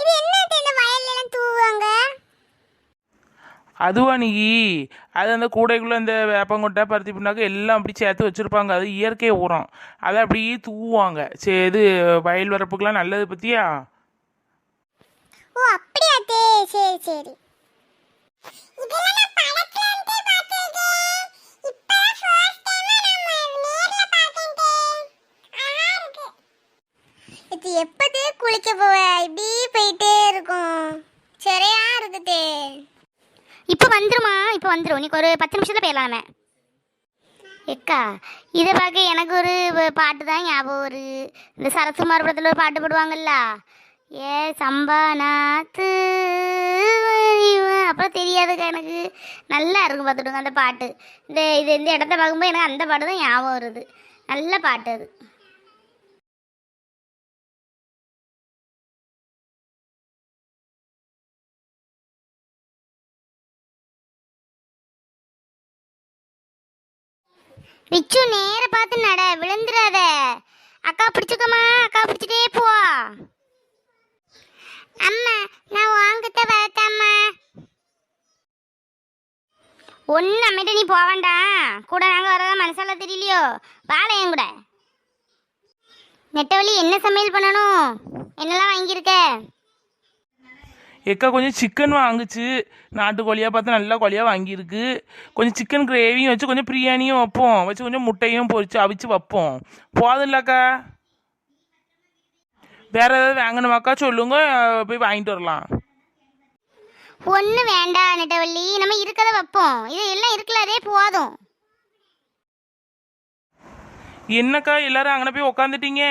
இது என்ன இந்த வயல்ல எல்லாம் தூவுவாங்க? அதுவா நீ அது அந்த கூடைக்குள்ளே இந்த வேப்பங்கொட்டை பருத்தி புண்ணாக்கு எல்லாம் அப்படி சேர்த்து வச்சுருப்பாங்க. அது இயற்கை உரம். அதை அப்படியே தூவுவாங்க. சரி இது வயல் வரப்புக்கெலாம் நல்லது பற்றியா ஓ அப்படியா? சரி சரி இது எப்பதே குளிக்க போவ? இப்படி போயிட்டே இருக்கும். சரியா இருக்குது. இப்போ வந்துருமா? இப்போ வந்துடும் நீ ஒரு பத்து நிமிஷத்தில் போயிடலாமே எக்கா இதை பார்க்க எனக்கு ஒரு பாட்டு தான் ஞாபகம் வருது. இந்த சரத்குமார் படத்தில் ஒரு பாட்டு பாடுவாங்கல்ல? ஏ சம்பா நாத்து அப்புறம் தெரியாதுக்கா எனக்கு. நல்லா இருக்கும் பார்த்துடுங்க அந்த பாட்டு. இந்த இது இந்த இடத்த பார்க்கும்போது எனக்கு அந்த பாட்டு தான் ஞாபகம் வருது. நல்ல பாட்டு அது. ரிச்சு நேர பார்த்து நட விழுந்துடாத அக்கா பிடிச்சுக்கமா அக்கா பிடிச்சிட்டே போ. அம்மா நான் வாங்கிட்ட வரட்டம்மா. ஒன்றும் நம்மகிட்ட நீ போக வேண்டாம். கூட நாங்கள் வரதா மனசால தெரியலையோ? வாழை என் கூட. நெட்டவழி என்ன சமையல் பண்ணணும்? என்னெல்லாம் வாங்கியிருக்க? எக்கா கொஞ்சம் சிக்கன் வாங்குச்சு. நாட்டு கோழியாக பார்த்து நல்லா கோழியாக வாங்கியிருக்கு. கொஞ்சம் சிக்கன் கிரேவியும் வச்சு கொஞ்சம் பிரியாணியும் வைப்போம். வச்சு கொஞ்சம் முட்டையும் பொரிச்சு அவிச்சு வைப்போம். போதும்லக்கா வேற ஏதாவது வாங்கணுமாக்கா? சொல்லுங்க. போய் வாங்கிட்டு வரலாம். ஒன்றும் வேண்டாம் நெட்டவள்ளி. நம்ம இருக்கதை வைப்போம். இது எல்லாம் இருக்குல்ல அதே போதும். என்னக்கா எல்லாரும் அங்கே போய் உக்காந்துட்டீங்க?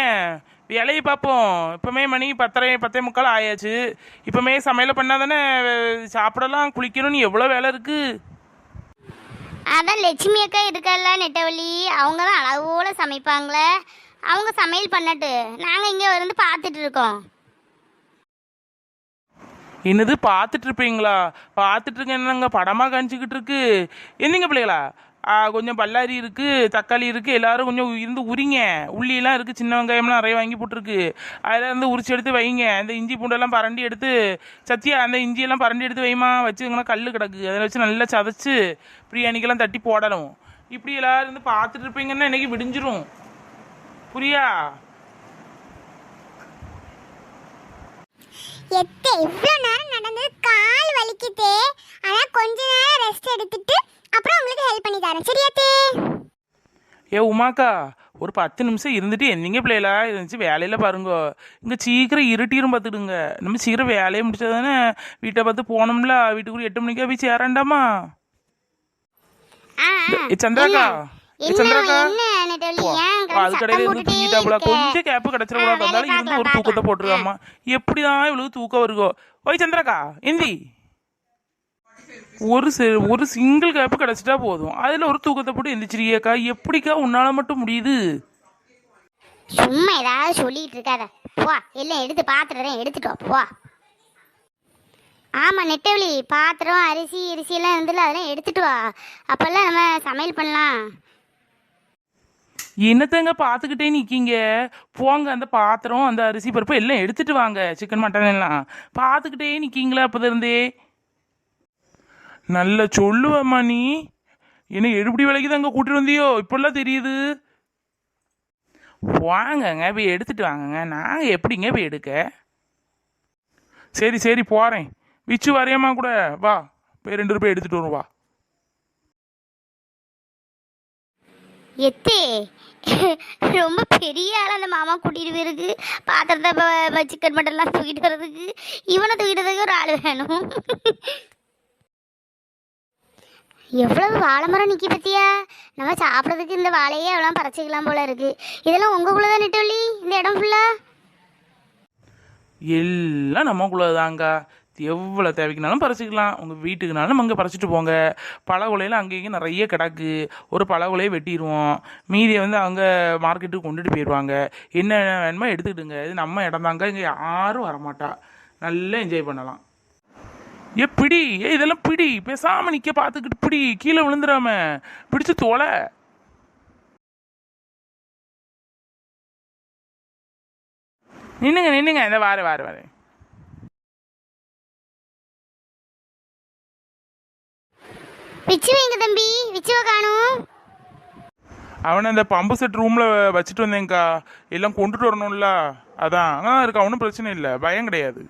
வேலையை பார்ப்போம். இப்போமே மணி பத்தரை பத்தே முக்கால் ஆயாச்சு. இப்போமே சமையலை பண்ணாதானே சாப்பிடலாம் குளிக்கணும்னு எவ்வளோ வேலை இருக்குது அதான் லட்சுமி அக்கா இருக்கல்ல நெட்டவள்ளி. அவங்க தான் அளவோட சமைப்பாங்களே. அவங்க சமையல் பண்ணட்டு. நாங்கள் இங்கே வந்து பார்த்துட்டு இருக்கோம். என்னது பார்த்துட்டு இருப்பீங்களா? பார்த்துட்டு இருக்க என்னங்க படமாக காமிச்சிக்கிட்டு இருக்கு. என்னங்க பிள்ளைகளா? கொஞ்சம் பல்லாரி இருக்குது தக்காளி இருக்குது எல்லாரும் கொஞ்சம் இருந்து உரிங்க. உள்ளியெல்லாம் இருக்குது சின்ன வெங்காயம்லாம் நிறைய வாங்கி போட்டிருக்கு. அதில் இருந்து உரிச்சு எடுத்து வைங்க. இந்த இஞ்சி பூண்டெல்லாம் பரண்டி எடுத்து சத்தியா அந்த இஞ்சியெல்லாம் பரண்டி எடுத்து வைமா வச்சுங்கன்னா கல் கிடக்கு. அதில் வச்சு நல்லா சதைச்சு பிரியாணிக்கெல்லாம் தட்டி போடணும். இப்படி எல்லோரும் இருந்து பார்த்துட்டு இருப்பீங்கன்னா இன்றைக்கி விடிஞ்சிரும். புரியா? எத்தை இவ்வளோ நேரம் நடந்தது கால் வலிக்குதே. ஆனால் கொஞ்ச நேரம் ரெஸ்ட் எடுத்துட்டு அப்புறம் உங்களுக்கு ஹெல்ப் பண்ணி தரேன். சரியாத்தே ஏ உமாக்கா ஒரு பத்து நிமிஷம் இருந்துட்டு என்னங்க பிள்ளைகளா இருந்துச்சு? வேலையில் பாருங்க. இங்கே சீக்கிரம் இருட்டிரும் பார்த்துடுங்க நம்ம சீக்கிரம் வேலையை முடிச்சா தானே வீட்டை பார்த்து போனோம்ல? வீட்டுக்குள்ள எட்டு மணிக்கா போய் சேரண்டாமா? சந்திராக்கா. அது கடையில இருந்து தூங்கிட்டாப்புல? கொஞ்சம் கேப்பு கிடைச்சிடக்கூடாது வேலையை இருந்து ஒரு தூக்கத்தை. போட்டுருக்காமா எப்படிதான் இவ்வளவு தூக்கம் வருகோ ஓய் சந்திராக்கா இந்தி ஒரு சி- ஒரு சிங்கிள் கேப்பு கிடைச்சிட்டா போதும். அதில் ஒரு தூக்கத்தை போட்டு எந்திரிச்சிருக்கியாக்கா? எப்படிக்கா உன்னால மட்டும் முடியுது? சும்மா ஏதாவது சொல்லிட்டு இருக்காத. போ எல்லாம் எடுத்து பாத்திரம் எடுத்துட்டு வா போ. ஆமாம் நெட்டவழி பாத்திரம் அரிசி அரிசி எல்லாம் இருந்துல அதெல்லாம் எடுத்துட்டு வா. அப்போல்லாம் நம்ம சமையல் பண்ணலாம். என்னத்தங்க பார்த்துக்கிட்டே நிற்கீங்க போங்க அந்த பாத்திரம் அந்த அரிசி பருப்பு எல்லாம் எடுத்துட்டு வாங்க சிக்கன் மட்டன் எல்லாம். பார்த்துக்கிட்டே நிற்கீங்களா அப்போதிருந்தே நல்ல சொல்லுவேம்மா நீ. என்ன எடுபடி விலைக்கு தான் அங்கே கூட்டிட்டு வந்தியோ? இப்பெல்லாம் தெரியுது. வாங்கங்க போய் எடுத்துட்டு வாங்கங்க. நாங்கள் எப்படிங்க போய் எடுக்க? சரி சரி போகிறேன் விச்சு வரையம்மா கூட. வா போய் ரெண்டு ரூபாய் எடுத்துட்டு வருவா. எத்தே ரொம்ப பெரிய ஆள் அந்த மாமா கூட்டிட்டு போயிருக்கு. பாத்திரத்தை சிக்கன் மட்டன்லாம் தூக்கிட்டு வர்றதுக்கு. இவனை தூக்கிட்டு ஒரு ஆள் வேணும். எவ்வளவு வாழை மரம் நிற்கி பத்தியா? நம்ம சாப்பிட்றதுக்கு இந்த வாழையே அவ்வளோ பறிச்சிக்கலாம் போல இருக்கு. இதெல்லாம் உங்களுக்குள்ள தான் நெட்டவள்ளி இந்த இடம் ஃபுல்லா எல்லாம் நம்மக்குள்ளே நம்மக்குள்ளதாங்க. எவ்வளோ தேவைக்குனாலும் பறிச்சிக்கலாம். உங்கள் வீட்டுக்குனாலும் அங்கே பறிச்சிட்டு போங்க. பழகுலையில் அங்கே இங்கே நிறைய கிடக்கு. ஒரு பழகுலையை வெட்டிடுவோம். மீதியை வந்து அங்கே மார்க்கெட்டுக்கு கொண்டுட்டு போயிடுவாங்க. என்ன வேணுமோ எடுத்துக்கிட்டுங்க இது நம்ம இடம் தாங்க இங்கே யாரும் வரமாட்டா. நல்லா என்ஜாய் பண்ணலாம். ஏ பிடி. ஏ இதெல்லாம் பிடி. பேசாம நிக்க பார்த்துக்கிட்டு பிடி. கீழே விழுந்துடாம. பிடிச்சு தோலை. நின்னுங்க நின்னுங்க இந்த வாரு வாரு வாரு. விச்சுவை எங்க தம்பி. விச்சுவை காணும். அவனை அந்த பம்பு செட் ரூம்ல வச்சுட்டு வந்தேங்க்கா எல்லாம் கொண்டுட்டு வரணும்ல. அதான். அங்கே இருக்கா. ஒன்றும் பிரச்சனை இல்லை. பயம் கிடையாது.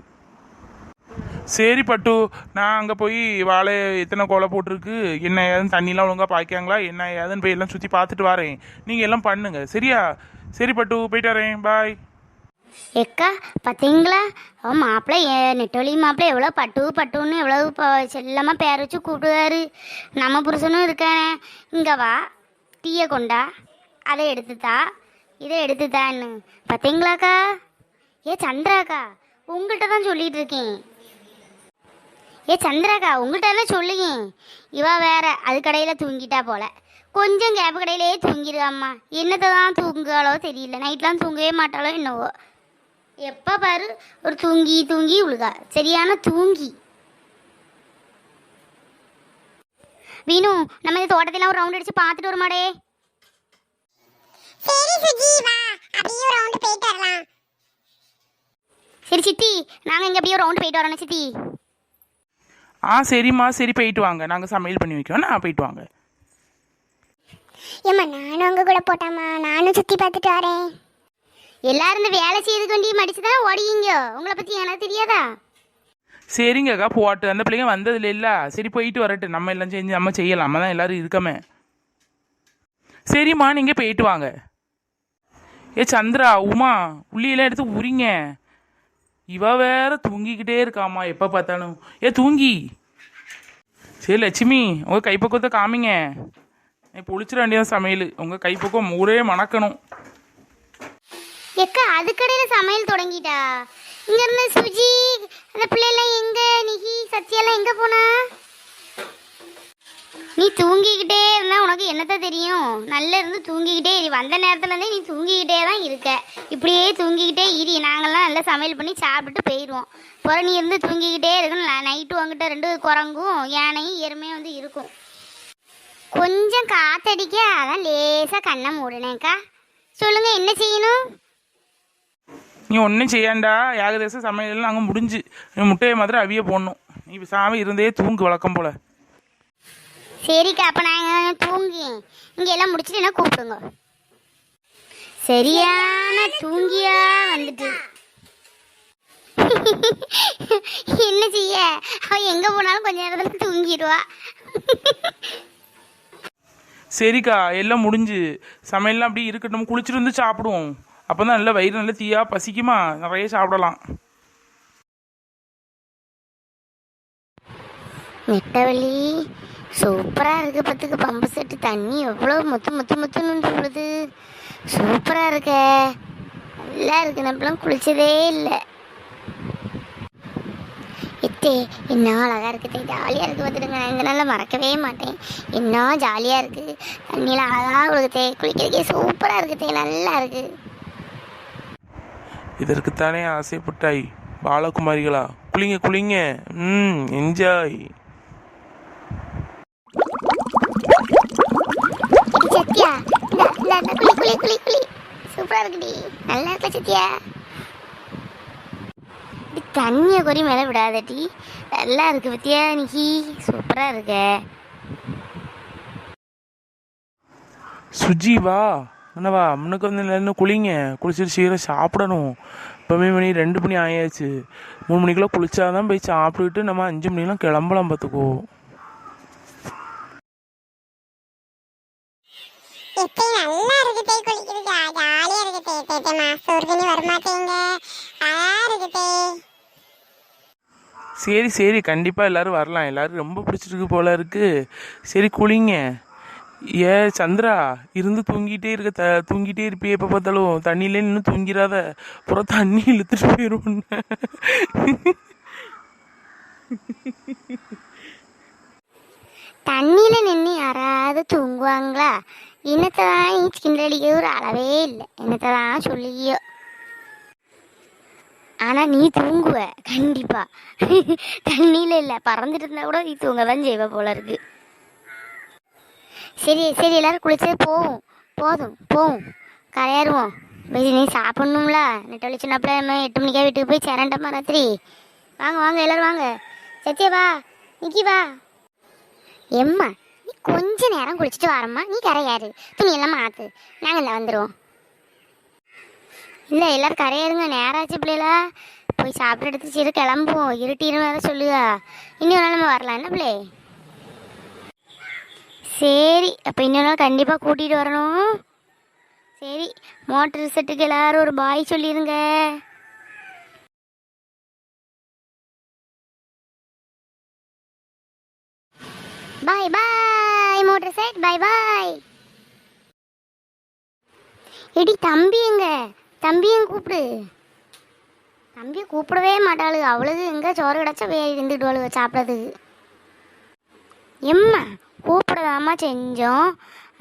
சரி பட்டு நான் அங்கே போய் வாழை எத்தனை கொலை போட்டிருக்கு என்ன ஏதுன்னு தண்ணிலாம் ஒழுங்காக பாய்க்காங்களா என்ன ஏதுன்னு போய் எல்லாம் சுற்றி பார்த்துட்டு வரேன். நீங்கள் எல்லாம் பண்ணுங்க. சரியா? சரி பட்டு போயிட்டு வரேன். பாய் எக்கா பார்த்தீங்களா அவன் மாப்பிள்ளை நெட்டொலி மாப்பிள்ளை எவ்வளோ பட்டு பட்டுன்னு எவ்வளோ செல்லமாக செல்லமா பேர் வச்சு கூப்பிடுவாரு. நம்ம புருஷனும் இருக்கானே. இங்கே வா. டீயை கொண்டா. அதை எடுத்துத்தா. இதை எடுத்துத்தான்னு. பார்த்தீங்களாக்கா ஏ சந்திராக்கா உங்கள்கிட்ட தான் சொல்லிகிட்டு இருக்கேன். ஏ சந்திராக்கா உங்கள்கிட்ட தான் சொல்லுங்க. இவ வேற அது கடையில் தூங்கிட்டா போல. கொஞ்சம் கேப் கடையிலே தூங்கிடுவாம்மா என்னத்தை தான் தூங்குகாளோ தெரியல. நைட்லாம் தூங்கவே மாட்டாளோ என்னவோ. எப்போ பாரு ஒரு தூங்கி தூங்கி உழுகா. சரியான தூங்கி. வீணு நம்ம இந்த தோட்டத்திலாம் ஒரு ரவுண்ட் அடிச்சு பார்த்துட்டு வருமாடே. சரி சுஜி வா அப்படியே ஒரு ரவுண்ட் போயிட்டு வரலாம். சரி சித்தி நாங்கள் இங்கே அப்படியே ஒரு ரவுண்டு போயிட்டு வரோம் சித்தி. ஆ சரிம்மா சரி போயிட்டு வாங்க. நாங்கள் சமையல் பண்ணி வைக்கிறோம். நான் போயிட்டு வாங்க. ஏம்மா நானும் உங்க கூட போட்டாமா நானும் சுத்தி பார்த்துட்டு வரேன். எல்லாரும் இந்த வேலை செய்து கொண்டு மடிச்சு தான் ஓடிங்க உங்களை பற்றி எனக்கு தெரியாதா? சரிங்கக்கா போட்டு அந்த பிள்ளைங்க வந்ததில்ல இல்ல. சரி போயிட்டு வரட்டும். நம்ம எல்லாம் செஞ்சு நம்ம செய்யலாம். நம்ம தான் எல்லாரும் இருக்கமே. சரிம்மா நீங்கள் போயிட்டு வாங்க. ஏ சந்திரா உமா உள்ளியெல்லாம் எடுத்து உரிங்க. இவ வேற தூங்கிக்கிட்டே இருக்காம்மா. எப்போ பார்த்தாலும். ஏ தூங்கி. சரி லட்சுமி உங்கள் கைப்பக்குவத்தை காமிங்க. புளிச்சிட ஒளிச்சிட வேண்டியதான் சமையல். உங்கள் கைப்பக்குவம் ஊரே மணக்கணும். எக்கா அதுக்கடையில் சமையல் தொடங்கிட்டா? இங்க இருந்து சுஜி அந்த பிள்ளைலாம் எங்க? நிகி சத்யாலாம் எங்க போனா? நீ தூங்கிக்கிட்டே இருந்தால் உனக்கு என்னத்த தெரியும்? நல்லா இருந்து தூங்கிக்கிட்டே இரு. வந்த நேரத்துலேருந்தே நீ தூங்கிக்கிட்டே தான் இருக்க. இப்படியே தூங்கிக்கிட்டே இரு. நாங்கள்லாம் நல்லா சமையல் பண்ணி சாப்பிட்டு போயிடுவோம் பிற நீ இருந்து தூங்கிக்கிட்டே இருக்கணும். நைட்டு உங்ககிட்ட ரெண்டு குரங்கும் யானையும் எருமையும் வந்து இருக்கும். கொஞ்சம் காத்தடிக்க. அதான் லேசாக கண்ணை மூடினேக்கா சொல்லுங்கள் என்ன செய்யணும்? நீ ஒன்றும் செய்யாண்டா. ஏகதேச சமையல் நாங்கள் முடிஞ்சு. முட்டையை மாதிரி அவிய போடணும். நீ சாமி இருந்தே தூங்கு வழக்கம் போல. சரிக்கா அப்போ நாங்கள் தூங்கி இங்கே எல்லாம் முடிச்சுட்டு என்ன கூப்பிடுங்க? சரியான தூங்கியா வந்துட்டு. என்ன செய்ய? அவ எங்க போனாலும் கொஞ்ச நேரத்துல தூங்கிடுவா. சரிக்கா எல்லாம் முடிஞ்சு. சமையல்லாம் அப்படி இருக்கட்டும். குளிச்சுட்டு வந்து சாப்பிடுவோம். அப்போ தான் நல்லா வயிறு நல்லா தீயா பசிக்குமா? நிறைய சாப்பிடலாம். நெட்டவள்ளி சூப்பராக இருக்கு பத்துக்கு. பம்பு செட்டு தண்ணி எவ்வளோ முத்து முத்து முத்துன்னு சொல்லுது சூப்பராக இருக்க. நல்லா இருக்கு. நம்மளாம் குளிச்சதே இல்லை. எத்தே என்ன அழகாக இருக்குது ஜாலியாக இருக்குது பார்த்துடுங்க நான் இந்த நாளில் மறக்கவே மாட்டேன். என்ன ஜாலியாக இருக்குது தண்ணியில் அழகாக கொடுக்குதே குளிக்கிறதுக்கே சூப்பராக இருக்குதே நல்லா இருக்கு. இதற்குத்தானே ஆசைப்பட்டாய் பாலகுமாரிகளா? குளிங்க குளிங்க. ம் என்ஜாய் சத்யா இந்த குளி குளி குளி குளி. சூப்பராக இருக்குடி. நல்லா இருக்கல சத்யா தண்ணியை குறி மேலே விடாதடி. நல்லா இருக்கு பத்தியா நிக்கி சூப்பராக இருக்க. சுஜி வா. என்னவா முன்னுக்கு வந்து இல்லைன்னு குளிங்க. குளிச்சுட்டு சீக்கிரம் சாப்பிடணும். இப்போவே மணி ரெண்டு மணி ஆயாச்சு. மூணு மணிக்கெல்லாம் குளிச்சாதான் போய் சாப்பிட்டுட்டு நம்ம அஞ்சு மணிக்கெல்லாம் கிளம்பலாம் பார்த்துக்கோ எப்பே நல்லா இருக்குதே குளிக்கிறது ஜா- ஜாலியா இருக்குதே தேத்தே மாசம் ஒரு தண்ணி வரமாட்டேங்க அழகா இருக்குதே சரி சரி. கண்டிப்பாக எல்லாரும் வரலாம். எல்லாரும் ரொம்ப பிடிச்சிருக்கு போல இருக்கு. சரி குளிங்க. ஏ சந்திரா இருந்து தூங்கிட்டே இருக்க த தூங்கிட்டே இருப்பியே எப்போ பார்த்தாலும். தண்ணியிலே நின்று தூங்கிடாத அப்புறம் தண்ணி இழுத்துட்டு போயிடும் தண்ணியில் நின்று யாராவது தூங்குவாங்களா? என்னத்தை தான் நீ அடிக்க ஒரு அளவே இல்லை. என்னத்தை தான் சொல்லியோ ஆனால் நீ தூங்குவ. கண்டிப்பாக தண்ணியில் இல்லை. பறந்துட்டு இருந்தால் கூட நீ தூங்க தான் செய்வ போல இருக்கு. சரி சரி எல்லோரும் குளிச்சது போவோம். போதும் போவோம். கரையாருவோம் போய் நீ சாப்பிட்ணும்ல. நெட்டொழி சின்னப்பிள்ள நம்ம எட்டு மணிக்கா வீட்டுக்கு போய் சேரண்டம்மா ராத்திரி. வாங்க வாங்க எல்லாரும் வாங்க. சத்யா வா. நிக்கி வா. எம்மா நீ கொஞ்ச நேரம் குளிச்சுட்டு வரம்மா. நீ கரையாரு துணி எல்லாம் மாத்து. நாங்கள் இந்த வந்துடுவோம் இல்லை எல்லாரும் கரையாருங்க நேரம் ஆச்சு போய் சாப்பிட்டு எடுத்து சரி கிளம்புவோம். இருட்டின்னு வேற சொல்லுதா இன்னொரு நாள் நம்ம வரலாம். என்ன பிள்ளை? சரி அப்போ இன்னொரு நாள் கண்டிப்பாக கூட்டிகிட்டு வரணும். சரி மோட்டர் செட்டுக்கு எல்லாரும் ஒரு பாய் சொல்லிடுங்க பாய் பாய் மோட்டர் சைட் பை பாய் எடி தம்பி எங்க? தம்பியும் கூப்பிடு. தம்பி கூப்பிடவே மாட்டாளு. அவளுக்கு எங்க சோறு கிடச்சா வே இருந்துட்டு சாப்பிட்றதுக்கு. எம்மா கூப்பிடதாம்மா செஞ்சோம்.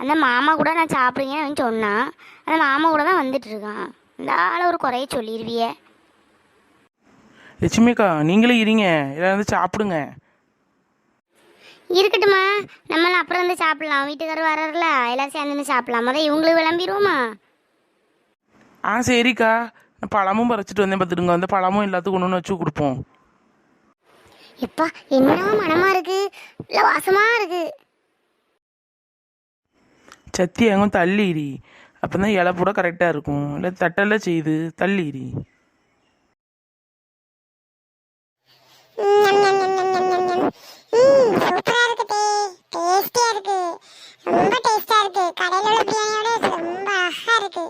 அந்த மாமா கூட நான் சாப்பிடுங்கன்னு சொன்னான். அந்த மாமா கூட தான் வந்துட்டு இருக்கான். இந்த ஆளை ஒரு குறைய சொல்லிடுவிய லட்சுமிக்கா நீங்களே இருங்க. எல்லாரும் வந்து சாப்பிடுங்க. இருக்கட்டுமா நம்மளாம் அப்புறம் வந்து சாப்பிடலாம். வீட்டுக்காரர் வர்றாருல எல்லாரும் சேர்ந்து சாப்பிடலாம். முதல் இவங்களுக்கு விளம்பிடுவோமா? ஆ சரிக்கா. பழமும் பறிச்சிட்டு வந்தேன் பார்த்துடுங்க. அந்த பழமும் எல்லாத்துக்கும் ஒன்று வச்சு கொடுப்போம். எப்பா என்ன மனமா இருக்கு? இல்லை வாசமா இருக்கு. சத்தி எங்கும் தள்ளிரி அப்போ தான் இலை போட கரெக்டாக இருக்கும். இல்லை தட்டெல்லாம் செய்து தள்ளிரி டேஸ்டியா இருக்கு. ரொம்ப டேஸ்டா இருக்கு. கடையில உள்ள பிரியாணியோட ரொம்ப அழகா இருக்கு.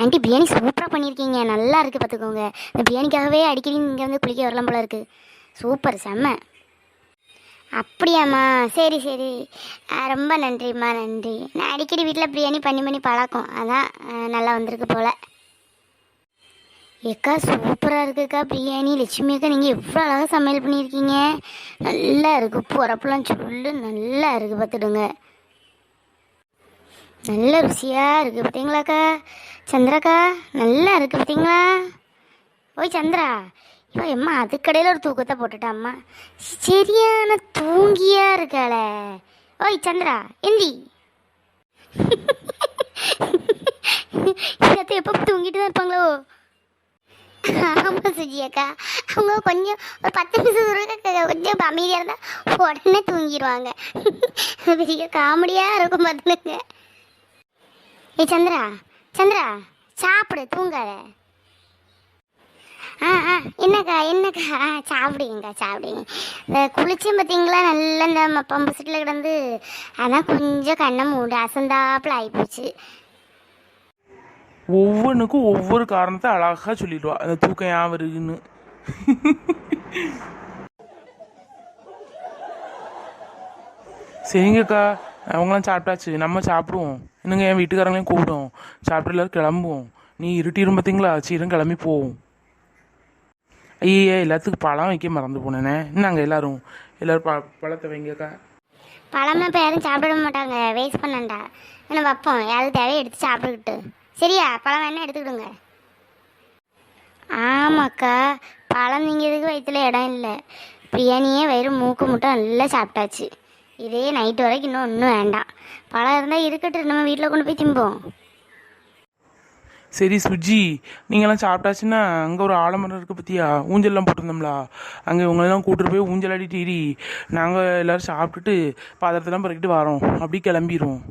ஆண்டி பிரியாணி சூப்பராக பண்ணியிருக்கீங்க நல்லா இருக்குது பார்த்துக்கோங்க. இந்த பிரியாணிக்காகவே அடிக்கடி இங்கே வந்து குளிக்க வரலாம் போல இருக்குது சூப்பர் செம்ம. அப்படியாம்மா. சரி சரி. ரொம்ப நன்றிம்மா நன்றி. நான் அடிக்கடி வீட்டில் பிரியாணி பண்ணி பண்ணி பழக்கம். அதான் நல்லா வந்திருக்கு போல். ஏக்கா சூப்பராக இருக்குக்கா பிரியாணி. லட்சுமி அக்கா நீங்கள் எவ்வளோ அழகாக சமையல் பண்ணியிருக்கீங்க. நல்லா இருக்குது உப்பு சொல்லு நல்லா இருக்குது பார்த்துடுங்க. நல்ல ருசியாக இருக்குது பார்த்தீங்களாக்கா சந்திராக்கா நல்லா இருக்குது பார்த்தீங்களா? ஓய் சந்திரா. இப்போ அம்மா அதுக்கடையில் ஒரு தூக்கத்தை போட்டுட்டாம்மா சரியான தூங்கியா இருக்காளே. ஓய் சந்திரா எந்தி. எப்போ தூங்கிட்டு தான் இருப்பாங்களோ? ஆமாம் சுஜி அக்கா. அவங்க கொஞ்சம் ஒரு பத்து நிமிஷம் தூரம் கொஞ்சம் அமைதியாக இருந்தால் உடனே தூங்கிடுவாங்க பெரிய காமெடியாக இருக்கும் பார்த்துங்க ஏ சந்திரா சந்திரா சாப்பிடு தூங்காத. ஆ ஆ என்னக்கா என்னக்கா? ஆ சாப்பிடுங்கக்கா சாப்பிடுங்க. இந்த குளிச்சேன் பார்த்தீங்களா நல்லா இந்த பம்பு செட்டில் கிடந்து அதான் கொஞ்சம் கண்ணை மூடு அசந்தாப்புல ஆகிப்போச்சு ஒவ்வொன்றுக்கும் ஒவ்வொரு காரணத்தை அழகாக சொல்லிடுவா. அந்த தூக்கம் ஏன் வருதுன்னு. சரிங்கக்கா அவங்களாம் சாப்பிட்டாச்சு. நம்ம சாப்பிடுவோம். இன்னுங்க என் வீட்டுக்காரங்களையும் கூப்பிடும். சாப்பிட்டு எல்லாரும் கிளம்புவோம். நீ இருட்டிடும் பார்த்தீங்களா சீரும் கிளம்பி போவோம் ஐயே எல்லாத்துக்கும் பழம் வைக்க மறந்து போனேனே. நாங்கள் எல்லாரும்? எல்லாரும் ப பழத்தை வைங்கக்கா. பழமா இப்போ யாரும் சாப்பிட மாட்டாங்க. வேஸ்ட் பண்ணண்டா. என்ன வைப்போம் யாரும் தேவையை எடுத்து சாப்பிட்டுக்கிட்டு. சரியா? பழம் வேணா எடுத்துக்கிடுங்க ஆமாக்கா பழம் திங்கிறதுக்கு வயிற்றுல இடம் இல்லை. பிரியாணியே வயிறு மூக்கு முட்டை நல்லா சாப்பிட்டாச்சு. இதே நைட்டு வரைக்கும் இன்னும் ஒன்றும் வேண்டாம். பழம் இருந்தால் இருக்கட்டும் நம்ம வீட்டில் கொண்டு போய் திம்போம். சரி சுஜி நீங்கள்லாம் சாப்பிட்டாச்சுன்னா அங்கே ஒரு ஆலமரம் இருக்குது பற்றியா ஊஞ்சல்லாம் போட்டிருந்தோம்லா. அங்கே இவங்களெல்லாம் கூட்டிட்டு போய் ஊஞ்சல் அடிட்டு இரி. நாங்கள் எல்லோரும் சாப்பிட்டுட்டு பாத்திரத்தெல்லாம் பிறக்கிட்டு வரோம். அப்படி கிளம்பிடுவோம்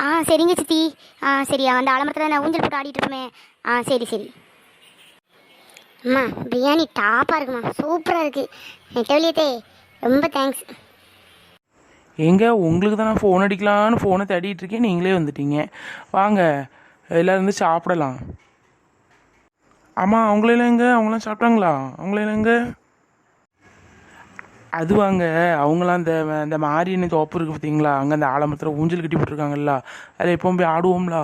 ஆ சரிங்க சித்தி. ஆ சரி அந்த ஆலமரத்தில் நான் ஊஞ்சல் போட்டு ஆடிட்டு இருப்போமே. ஆ சரி சரி. அம்மா பிரியாணி டாப்பாக இருக்குமா? சூப்பராக இருக்குது டெவலியத்தே ரொம்ப தேங்க்ஸ் எங்க உங்களுக்கு தான் நான் ஃபோன் அடிக்கலான்னு ஃபோனை தேடிட்டு இருக்கேன். நீங்களே வந்துட்டீங்க. வாங்க எல்லாரும் வந்து சாப்பிடலாம். ஆமாம் அவங்களெல்லாம் எங்க? அவங்களாம் சாப்பிட்டாங்களா? அவங்களெல்லாம் எங்க? அது வாங்க அவங்களாம் அந்த அந்த மாரியன்னு தோப்பு இருக்குது பார்த்தீங்களா அங்கே அந்த ஆலமரத்தில் ஊஞ்சல் கட்டி போட்டிருக்காங்கல்ல? அதில் எப்போவும் போய் ஆடுவோம்ல?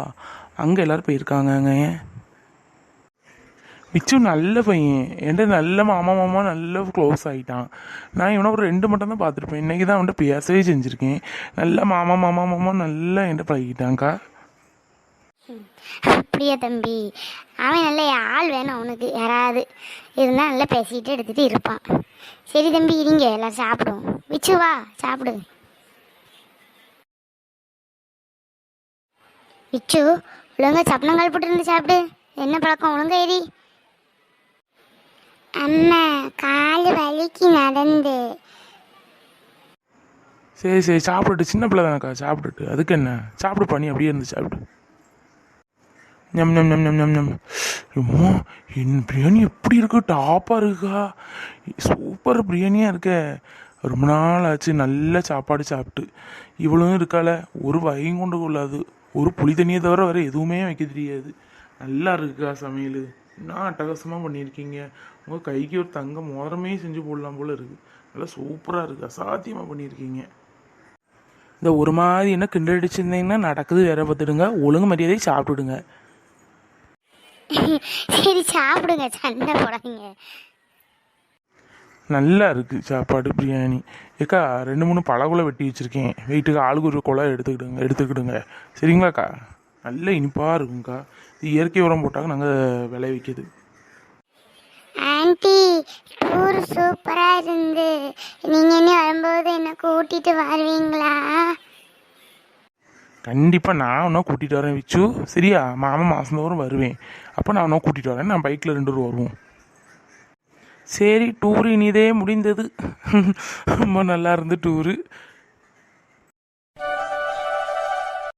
அங்கே எல்லாரும் போயிருக்காங்கங்க மிச்சு நல்ல பையன். என்கிட்ட நல்ல மாமா மாமா நல்ல க்ளோஸ் ஆகிட்டான் நான் இவனை ஒரு ரெண்டு மட்டும் தான் பார்த்துருப்பேன். இன்றைக்கி தான் அவன்கிட்ட பேசவே செஞ்சுருக்கேன். நல்ல மாமா மாமா மாமா நல்லா என்கிட்ட பழகிட்டான்க்கா. அப்படியா தம்பி? அவன் நல்ல ஆள் வேணும் அவனுக்கு யாராவது. இருந்தால் நல்லா பேசிக்கிட்டு எடுத்துகிட்டு இருப்பான். சரி தம்பி இருங்க எல்லோரும் சாப்பிடுவோம். விச்சு வா சாப்பிடு. விச்சு ஒழுங்கா சப்பனங்கால் போட்டு இருந்து சாப்பிடு. என்ன பழக்கம் ஒழுங்கா ஏறி அம்மா கால் வலிக்கு நடந்து. சரி சரி சாப்பிட்டுட்டு சின்ன பிள்ளை தானக்கா சாப்பிட்டுட்டு. அதுக்கு என்ன? சாப்பிடு பண்ணி அப்படியே இருந்து சாப்பிட்டு நம் நம் நம் நம் நம் நம் அம்மா என் பிரியாணி எப்படி இருக்கு? டாப்பாக இருக்கா? சூப்பர் பிரியாணியாக இருக்க. ரொம்ப நாள் ஆச்சு நல்ல சாப்பாடு சாப்பிட்டு. இவ்வளவும் இருக்கால ஒரு வகையும் கொண்டு கொள்ளாது. ஒரு புளி தண்ணியை தவிர வேறு எதுவுமே வைக்க தெரியாது. நல்லா இருக்குக்கா சமையல்? என்ன அட்டகாசமாக பண்ணியிருக்கீங்க? உங்கள் கைக்கு ஒரு தங்க மோதிரமே செஞ்சு போடலாம் போல் இருக்குது நல்லா சூப்பராக இருக்குது அசாத்தியமாக பண்ணியிருக்கீங்க. இந்த ஒரு மாதிரி என்ன கிண்டல் அடிச்சிருந்தீங்கன்னா நடக்குது வேற பார்த்துடுங்க. ஒழுங்கு மரியாதையை சாப்பிட்டுடுங்க. சரி சாப்பிடுங்க. சண்டை போடாதீங்க. நல்லா இருக்கு சாப்பாடு பிரியாணி. ஏக்கா ரெண்டு மூணு பழகுலை வெட்டி வச்சிருக்கேன். வெயிட்டுக்கு ஆளுக்கு ஒரு குலை எடுத்துக்கிடுங்க எடுத்துக்கிடுங்க. சரிங்களாக்கா? நல்ல இனிப்பாக இருக்குங்க்கா இது இயற்கை உரம் போட்டாங்க நாங்கள் விளை வைக்கிது. ஆன்ட்டி டூர் சூப்பரா இருந்து. நீங்க இனி வரும்போது என்ன கூட்டிட்டு வருவீங்களா? கண்டிப்பாக நான் ஒன்றா கூட்டிகிட்டு வரேன் விச்சு. சரியா? மாமா மாதந்தோறும் வருவேன். அப்போ நான் ஒன்றா கூட்டிகிட்டு வரேன். நான் பைக்கில் ரெண்டு பேரும் வருவோம். சரி டூர் இனிதே முடிந்தது. ரொம்ப நல்லா இருந்து டூரு